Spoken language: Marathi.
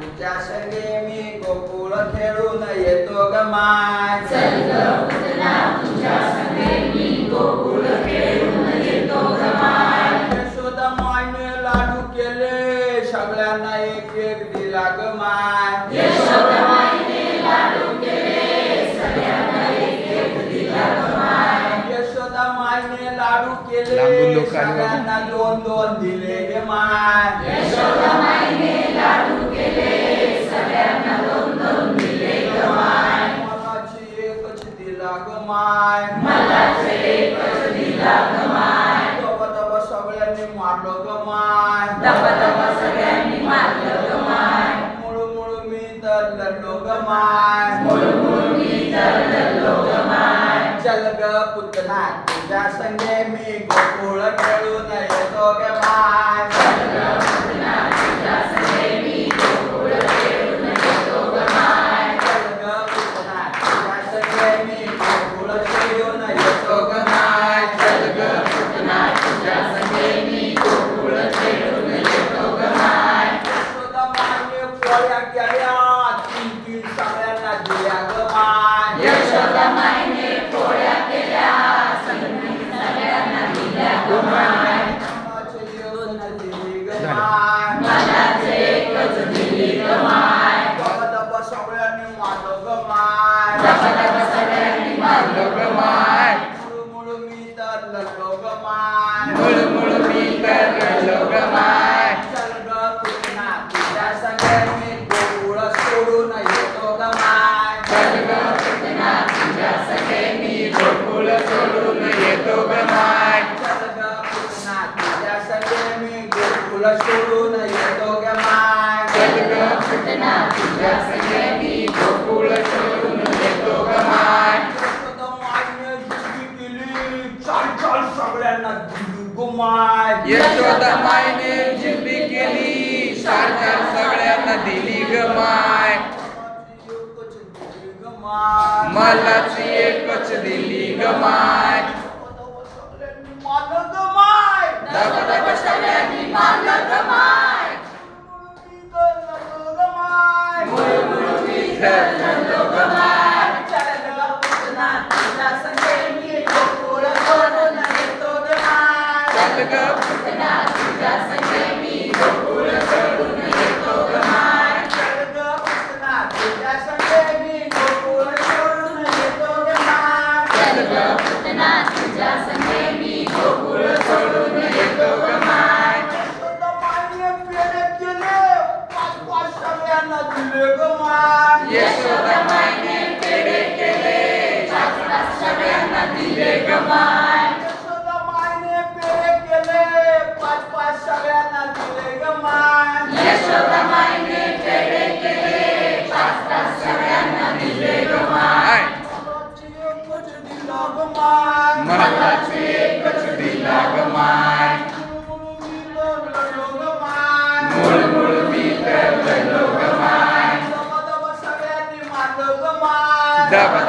तुझ्या संगे मी गोकुळ खेळून येतो ग माय. चल मायने लाडू केले सगळ्यांना एक एक दिला ग माय. यशोदा मायने लाडू केले सगळ्यांना दोन दोन दिले गे माय. दिला ग माय दब दब सगळ्यांनी मारलं ग माय मुळू मुळू मी तर लढलो ग माय चल ग पुतना तुझ्या संगे मी गोकुळ खेळून येतो ग माय चल माय मनाचे यशोदा मायने केली चाल चाल सगळ्यांना दिली ग माय. मलाच एकच दिली ग माय. मुळू dapat.